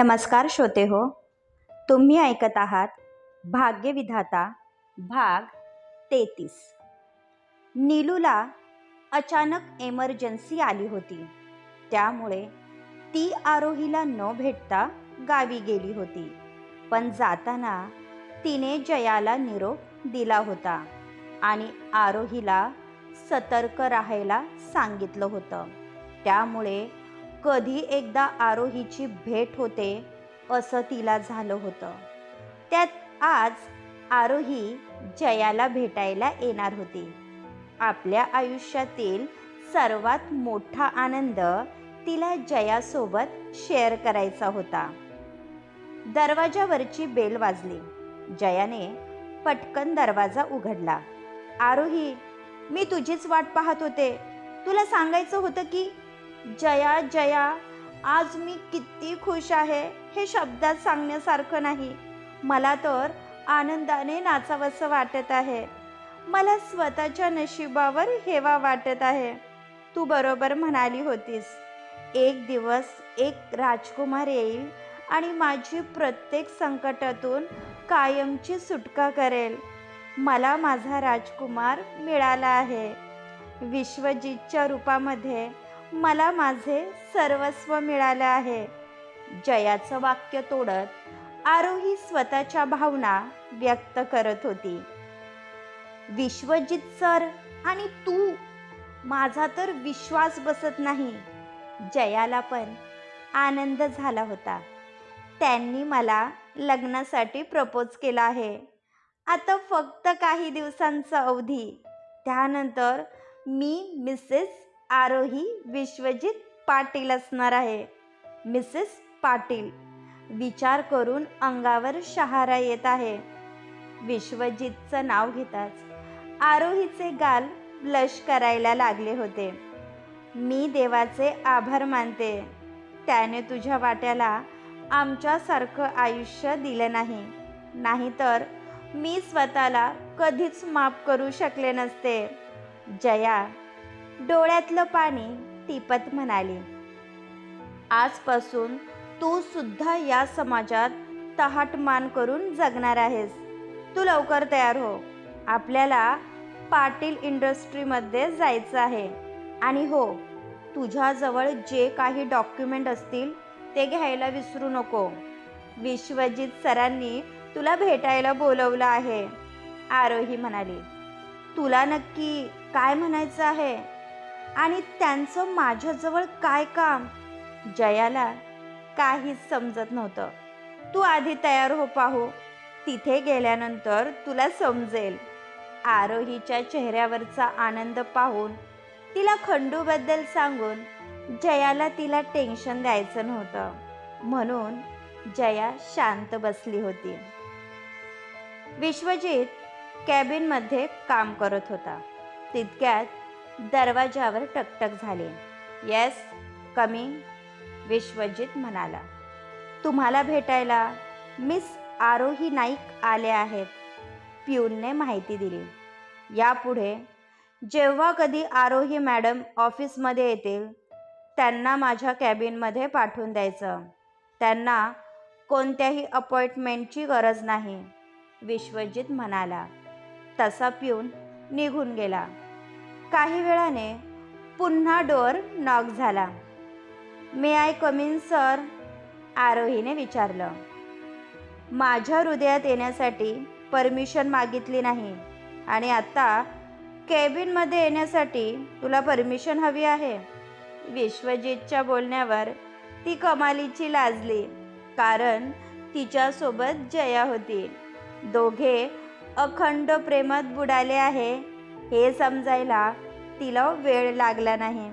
नमस्कार श्रोते हो तुम्ही ऐकत आहात भाग्यविधाता भाग तेहतीस. नीलूला अचानक एमर्जन्सी आली होती. त्यामुळे ती आरोहीला न भेटता गावी गेली होती. पण जाताना तिने जयाला निरोप दिला होता आणि आरोहीला सतर्क राहायला सांगितलं होतं. त्यामुळे कधी एकदा आरोहीची भेट होते असं तिला झालं होतं. त्यात आज आरोही जयाला भेटायला येणार होती. आपल्या आयुष्यातील सर्वात मोठा आनंद तिला जयासोबत शेअर करायचा होता. दरवाजावरची बेल वाजली. जयाने पटकन दरवाजा उघडला. आरोही मी तुझीच वाट पाहत होते. तुला सांगायचं होतं की जया जया आज मी किती खुश आहे हे शब्दात सांगण्यासारखं नाही. मला तर आनंदाने नाचावंसं वाटत आहे. मला स्वतःच्या नशिबावर हेवा वाटत आहे. तू बरोबर म्हणाली होतीस. एक दिवस एक राजकुमार येईल आणि माझी प्रत्येक संकटातून कायमची सुटका करेल. मला माझा राजकुमार मिळाला आहे. विश्वजितच्या रूपामध्ये मला माझे सर्वस्व मिळालं आहे. जयाचं वाक्य तोडत आरोही स्वतःच्या भावना व्यक्त करत होती. विश्वजित सर आणि तू माझा तर विश्वास बसत नाही. जयाला पण आनंद झाला होता. त्यांनी मला लग्नासाठी प्रपोज केला आहे. आता फक्त काही दिवसांचा अवधी. त्यानंतर मी मिसेस आरोही विश्वजित पाटील असणार आहे. मिसेस पाटील विचार करून अंगावर शहारा येत आहे. विश्वजितचं नाव घेताच आरोहीचे गाल ब्लश करायला लागले होते. मी देवाचे आभार मानते. त्याने तुझ्या वाट्याला आमच्यासारखं आयुष्य दिलं नाही. नाहीतर मी स्वतःला कधीच माफ करू शकले नसते. जया डोळ्यातलं पाणी टिपत म्हणाली आजपासून तू सुद्धा या समाजात तहाट मान करून जगणार आहेस. तू लवकर तयार हो. आपल्याला पाटील इंडस्ट्रीमध्ये जायचं आहे. आणि हो तुझ्याजवळ जे काही डॉक्युमेंट असतील ते घ्यायला विसरू नको. विश्वजित सरांनी तुला भेटायला बोलवलं आहे. आरोही म्हणाली तुला नक्की काय म्हणायचं आहे? आणि त्यांचं माझ्याजवळ काय काम? जयाला काहीच समजत नव्हतं. तू आधी तयार हो पाहू. तिथे गेल्यानंतर तुला समजेल. आरोहीच्या चेहऱ्यावरचा आनंद पाहून तिला खंडूबद्दल सांगून जयाला तिला टेन्शन द्यायचं नव्हतं. म्हणून जया शांत बसली होती. विश्वजित कॅबिनमध्ये काम करत होता. तितक्यात दरवाजावर टकटक झाले. येस कमिंग विश्वजित म्हणाला. तुम्हाला भेटायला मिस आरोही नाईक आले आहेत पिऊनने माहिती दिली. यापुढे जेव्हा कधी आरोही मॅडम ऑफिसमध्ये येतील त्यांना माझ्या कॅबिनमध्ये पाठवून द्यायचं. त्यांना कोणत्याही अपॉइंटमेंटची गरज नाही विश्वजित म्हणाला. तसा पिऊन निघून गेला. काही वेळाने पुन्हा डोअर नॉक झाला. May I come in sir आरोहीने विचारलं. माझ्या हृदयात येण्यासाठी परमिशन मागितली नाही आणि आता केबिनमध्ये येण्यासाठी तुला परमिशन हवी आहे. विश्वजितच्या बोलण्यावर ती कमालीची लाजली कारण तिच्यासोबत जया होती. दोघे अखंड प्रेमात बुडाले आहे. हे समजायला तिला वेळ लागला नाही.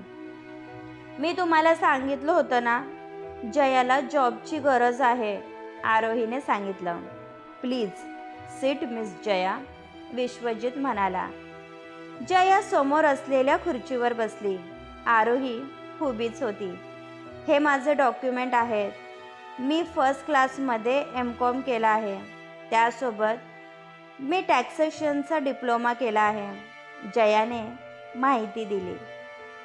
मी तुम्हाला सांगितलं होतं ना जयाला जॉबची गरज आहे आरोहीने सांगितलं. Please sit miss Jaya Vishwajit म्हणाला. जया समोर असलेल्या खुर्चीवर बसली. आरोही हुबीच होती. हे माझे डॉक्युमेंट आहेत मी फर्स्ट क्लासमध्ये एम कॉम केला आहे. त्यासोबत मी टॅक्सेशनचा डिप्लोमा केला आहे. जयाने माहिती दिली.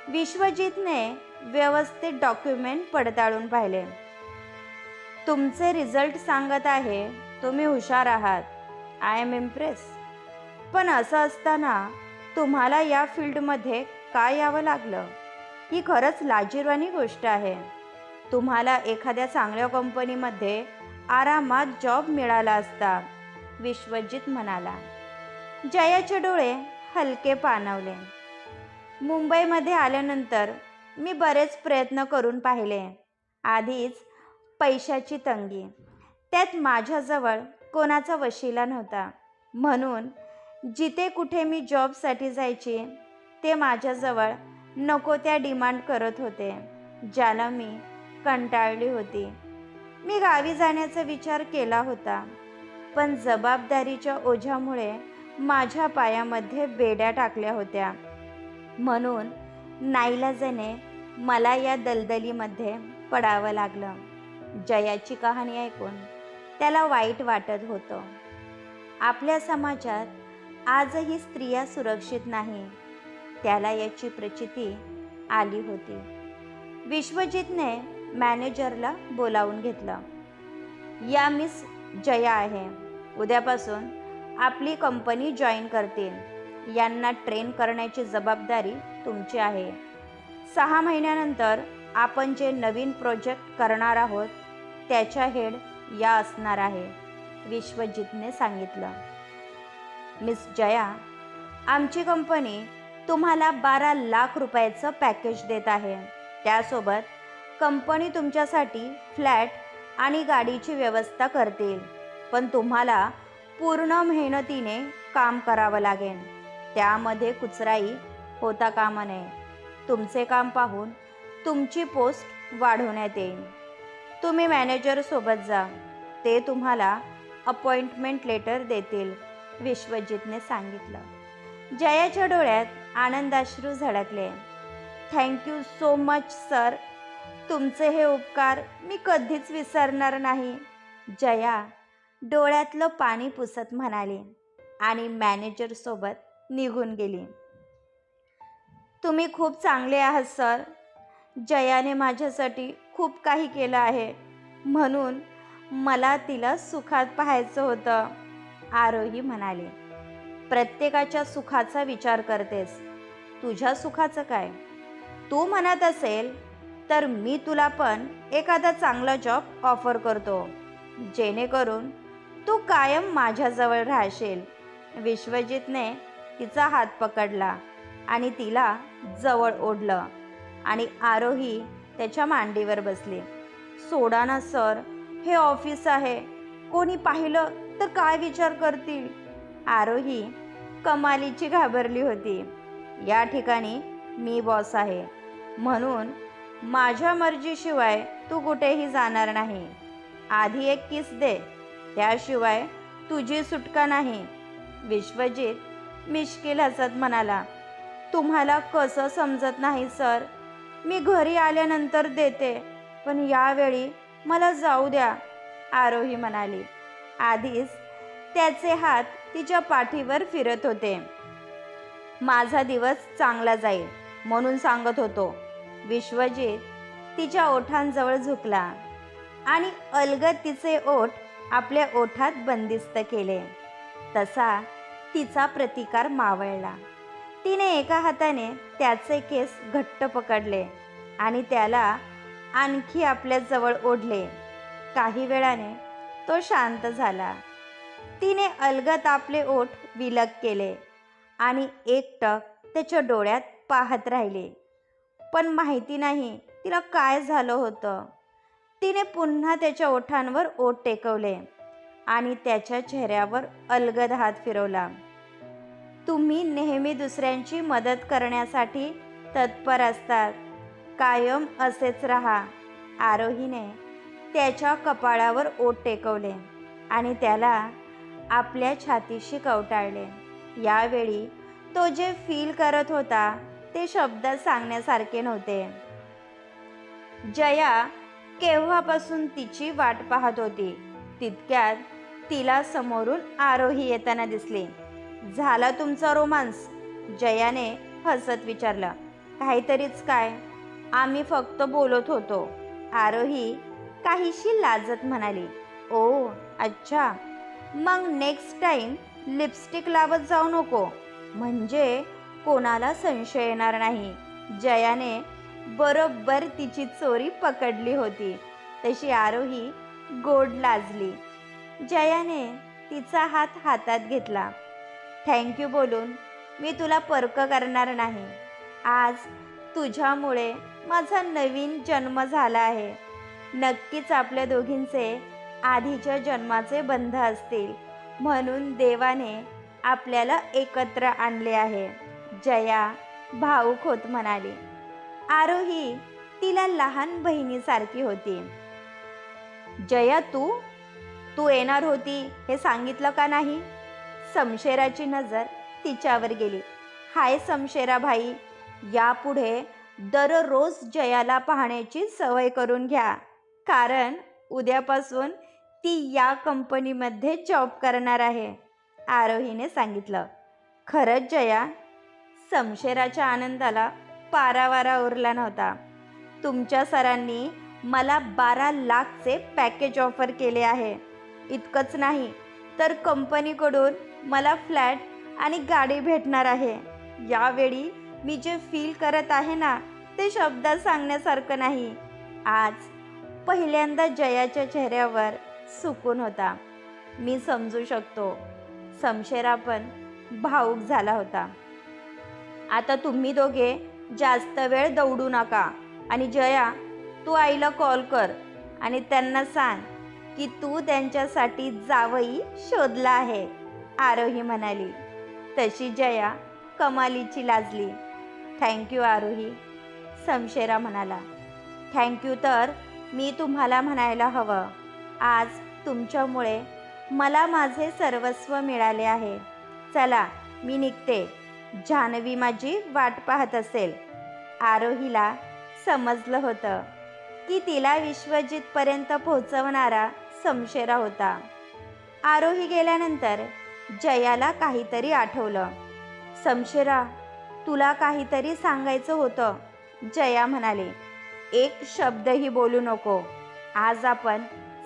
विश्वजितने व्यवस्थित डॉक्युमेंट पडताळून पाहिले. तुमचे रिझल्ट सांगत आहे तुम्ही हुशार आहात. आय एम इम्प्रेस पण असं असताना तुम्हाला या फील्डमध्ये काय यावं लागलं? ही खरंच लाजीरवाणी गोष्ट आहे. तुम्हाला एखाद्या चांगल्या कंपनीमध्ये आरामात जॉब मिळाला असता विश्वजित म्हणाला. जयाचे डोळे हलके पाणवले मुंबईमध्ये आल्यानंतर मी बरेच प्रयत्न करून पाहिले. आधीच पैशाची तंगी. त्यात माझ्याजवळ कोणाचा वशिला नव्हता. म्हणून जिथे कुठे मी जॉबसाठी जायची ते माझ्याजवळ नको त्या डिमांड करत होते ज्याला मी कंटाळली होती. मी गावी जाण्याचा विचार केला होता पण जबाबदारीच्या ओझ्यामुळे माझ्या पायामध्ये बेड्या टाकल्या होत्या. म्हणून नाईलाजाने मला या दलदलीमध्ये पडावं लागलं. जयाची कहाणी ऐकून त्याला वाईट वाटत होतं. आपल्या समाजात आजही स्त्रिया सुरक्षित नाही त्याला याची प्रचिती आली होती. विश्वजितने मॅनेजरला बोलावून घेतलं या मिस जया आहे उद्यापासून आपली कंपनी जॉईन करतील. यांना ट्रेन करण्याची जबाबदारी तुमची आहे. सहा महिन्यानंतर आपण जे नवीन प्रोजेक्ट करणार आहोत त्याच्या हेड या असणार आहे विश्वजितने सांगितलं. मिस जया आमची कंपनी तुम्हाला बारा लाख रुपयाचं पॅकेज देत आहे. त्यासोबत कंपनी तुमच्यासाठी फ्लॅट आणि गाडीची व्यवस्था करतील. पण तुम्हाला पूर्ण मेहनतीने काम करावं लागेल त्यामध्ये कुचराई होता कामा नये. तुमचे काम पाहून तुमची पोस्ट वाढवण्यात येईल तुम्ही मॅनेजरसोबत जा. ते तुम्हाला अपॉइंटमेंट लेटर देतील विश्वजितने सांगितलं. जयाच्या डोळ्यात आनंदाश्रू झळकले. Thank you so much sir तुमचे हे उपकार मी कधीच विसरणार नाही. जया डोळ्यातलं पाणी पुसत म्हणाली आणि मॅनेजरसोबत निघून गेली. तुम्ही खूप चांगले आहात सर जयाने माझ्यासाठी खूप काही केलं आहे. म्हणून मला तिला सुखात पाहायचं होतं आरोही म्हणाले. प्रत्येकाच्या सुखाचा विचार करतेस. तुझ्या सुखाचं काय? तू म्हणत असेल तर मी तुला पण एखादा चांगला जॉब ऑफर करतो. जेणेकरून तू कायम माझ्याजवळ राहशील. विश्वजितने तिचा हात पकडला आणि तिला जवळ ओढलं आणि आरोही त्याच्या मांडीवर बसली. सोडा ना सर हे ऑफिस आहे. कोणी पाहिलं तर काय विचार करतील? आरोही कमालीची घाबरली होती. या ठिकाणी मी बॉस आहे. म्हणून माझ्या मर्जीशिवाय तू कुठेही जाणार नाही. आधी एक किस दे. त्याशिवाय तुझी सुटका नाही. विश्वजित मिश्किल हसत म्हणाला तुम्हाला कसं समजत नाही सर? मी घरी आल्यानंतर देते पण यावेळी मला जाऊ द्या आरोही म्हणाली. आधीच त्याचे हात तिच्या पाठीवर फिरत होते. माझा दिवस चांगला जाईल म्हणून सांगत होतो. विश्वजित तिच्या ओठांजवळ झुकला आणि अलगद तिचे ओठ आपल्या ओठात बंदिस्त केले. तसा तिचा प्रतिकार मावळला. तिने एका हाताने त्याचे केस घट्ट पकडले आणि त्याला आणखी आपल्या जवळ ओढले. काही वेळाने तो शांत झाला. तिने अलगत आपले ओठ विलग केले आणि एकटक त्याच्या डोळ्यात पाहत राहिले. पण माहिती नाही तिला काय झालं होतं. तिने पुन्हा त्याच्या ओठांवर ओठ टेकवले आणि त्याच्या चेहऱ्यावर अलगद हात फिरवला. तुम्ही नेहमी दुसऱ्यांची मदत करण्यासाठी तत्पर असतात. कायम असेच राहा आरोहीने त्याच्या कपाळावर ओठ टेकवले आणि त्याला आपल्या छातीशी कवटाळले. यावेळी तो जे फील करत होता ते शब्दात सांगण्यासारखे नव्हते. जया केव्हापासून तिची वाट पाहत होती? तितक्यात तिला समोरून आरोही येताना दिसले. झाला तुमचा रोमांस? जयाने हसत विचारलं. काहीतरीच काय? आम्ही फक्त बोलत होतो. आरोही काहीशी लाजत म्हणाली. ओ अच्छा. मग नेक्स्ट टाईम लिपस्टिक लावत जाऊ नको. म्हणजे कोणाला संशय येणार नाही. जयाने बरोबर तिची चोरी पकडली होती. तशी आरोही गोड लाजली. जयाने तिचा हात हातात घेतला. थँक्यू बोलून मी तुला पर्क करणार नाही. आज तुझ्यामुळे माझा नवीन जन्म झाला आहे. नक्कीच आपल्या दोघींचे आधीच्या जन्माचे बंध असतील. म्हणून देवाने आपल्याला एकत्र आणले आहे. जया भाऊक होत म्हणाली. आरोही तिला लहान बहिणीसारखी होती. जया तू? तू येणार होती हे सांगितलं का नाही? समशेराची नजर तिच्यावर गेली. हाय समशेरा भाई यापुढे दररोज जयाला पाहण्याची सवय करून घ्या. कारण उद्यापासून ती या कंपनीमध्ये जॉब करणार आहे आरोहीने सांगितलं. खरंच जया समशेराच्या आनंदाला पारावारा उरला नव्हता. तुमच्या सरांनी मला बारा लाखचे पॅकेज ऑफर केले आहे. इतकंच नाही तर कंपनीकडून मला फ्लॅट आणि गाडी भेटणार आहे. यावेळी मी जे फील करत आहे ना ते शब्दात सांगण्यासारखं नाही. आज पहिल्यांदा जयाच्या चेहऱ्यावर सुकून होता. मी समजू शकतो. समशेरा पण भाऊक झाला होता. आता तुम्ही दोघे जास्त वेळ दौडू नका. आणि जया तू आईला कॉल कर आणि त्यांना सांग की तू त्यांच्यासाठी जावई शोधला आहे आरोही म्हणाली. तशी जया कमालीची लाजली. थँक्यू आरोही समशेरा म्हणाला. थँक्यू तर मी तुम्हाला म्हणायला हवं. आज तुमच्यामुळे मला माझे सर्वस्व मिळाले आहे. चला मी निघते. जान्हवी माझी वाट पाहत असेल. आरोहीला समजलं होतं की तिला विश्वजितपर्यंत पोहोचवणारा समशेरा होता. आरोही गेल्यानंतर जयाला काहीतरी आठवलं. समशेरा तुला काहीतरी सांगायचं होतं जया म्हणाले. एक शब्दही बोलू नको. आज आपण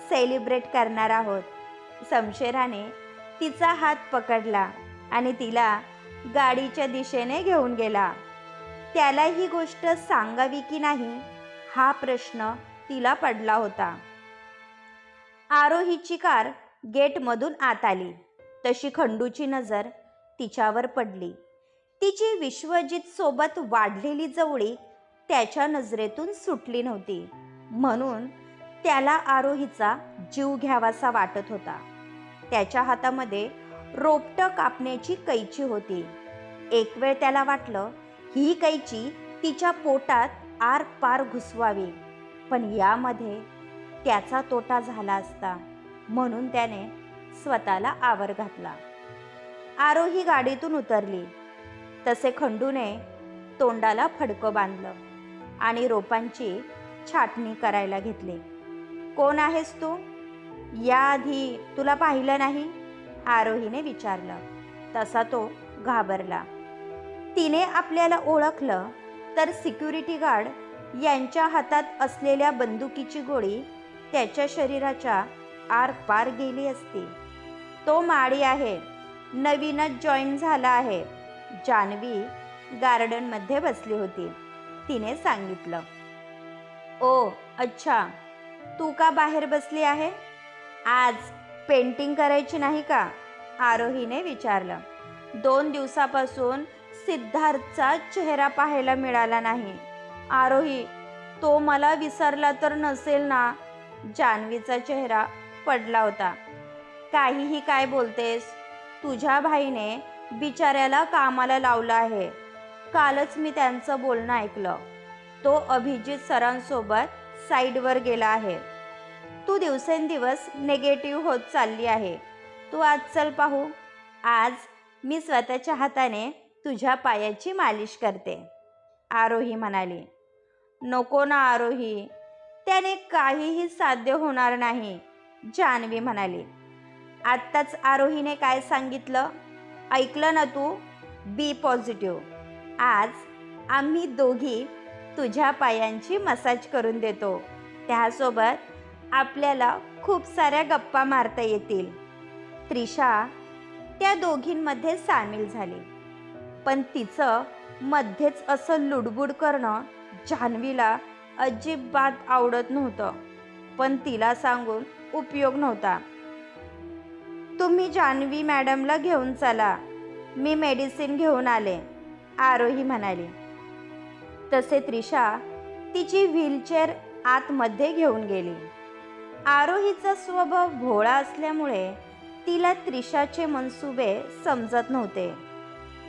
सेलिब्रेट करणार आहोत. समशेराने तिचा हात पकडला आणि तिला गाडीच्या दिशेने घेऊन गेला. त्याला ही गोष्ट सांगावी की नाही हा प्रश्न तिला पडला होता. आरोहीची कार गेटमधून आत आली. तशी खंडूची नजर तिच्यावर पडली. तिची विश्वजित सोबत वाढलेली जवळी त्याच्या नजरेतून सुटली नव्हती. म्हणून त्याला आरोहीचा जीव घ्यावासा वाटत होता. त्याच्या हातामध्ये रोपटं कापण्याची कैची होती. एक वेळ त्याला वाटलं ही कैची तिच्या पोटात आर पार घुसवावी पण यामध्ये त्याचा तोटा झाला असता म्हणून त्याने स्वतःला आवर घातला. आरोही गाडीतून उतरली. तसे खंडूने तोंडाला फडकं बांधलं आणि रोपांची छाटणी करायला घेतली. कोण आहेस तू? याआधी तुला पाहिलं नाही? आरोहीने विचारलं. तसा तो घाबरला. तिने आपल्याला ओळखलं तर सिक्युरिटी गार्ड यांच्या हातात असलेल्या बंदुकीची गोळी त्याच्या शरीराच्या आरपार गेली असती. तो माळी आहे नवीनच जॉईन झाला आहे. जान्हवी गार्डनमध्ये बसली होती. तिने सांगितलं. ओ अच्छा तू का बाहेर बसली आहे? आज पेंटिंग करायची नाही का? आरोहीने विचारलं. दोन दिवसापासून सिद्धार्थचा चेहरा पाहायला मिळाला नाही. आरोही तो मला विसरला तर नसेल ना? जान्हवीचा चेहरा पडला होता. काहीही काय बोलतेस? तुझ्या भाईने बिचाऱ्याला कामाला लावलं आहे. कालच मी त्यांचं बोलणं ऐकलं. तो अभिजित सरांसोबत साईडवर गेला आहे. तू दिवसेंदिवस नेगेटिव्ह होत चालली आहे. तू आज चल पाहू. आज मी स्वतःच्या हाताने तुझ्या पायाची मालिश करते. आरोही म्हणाली नको ना आरोही. त्याने काहीही साध्य होणार नाही. जान्हवी म्हणाली आत्ताच आरोहीने काय सांगितलं? ऐकलं ना तू? बी पॉझिटिव्ह आज आम्ही दोघी तुझ्या पायांची मसाज करून देतो. त्यासोबत आपल्याला खूप साऱ्या गप्पा मारता येतील. त्रिशा त्या दोघींमध्ये सामील झाली. पण तिचं मध्येच असं लुडबुड करणं जान्हवीला अजिबात आवडत नव्हतं. पण तिला सांगून उपयोग नव्हता. तुम्ही जान्हवी मॅडमला घेऊन चला. मी मेडिसिन घेऊन आले आरोही म्हणाली. तसे त्रिशा तिची व्हीलचेअर आतमध्ये घेऊन गेली. आरोहीचा स्वभाव भोळा असल्यामुळे तिला त्रिशाचे मनसुबे समजत नव्हते.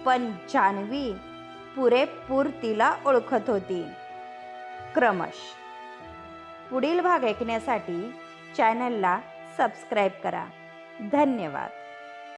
पण जान्हवी पुरेपूर तिला ओळखत होती. क्रमश. पुढील भाग ऐकण्यासाठी चॅनलला सबस्क्राईब करा. धन्यवाद.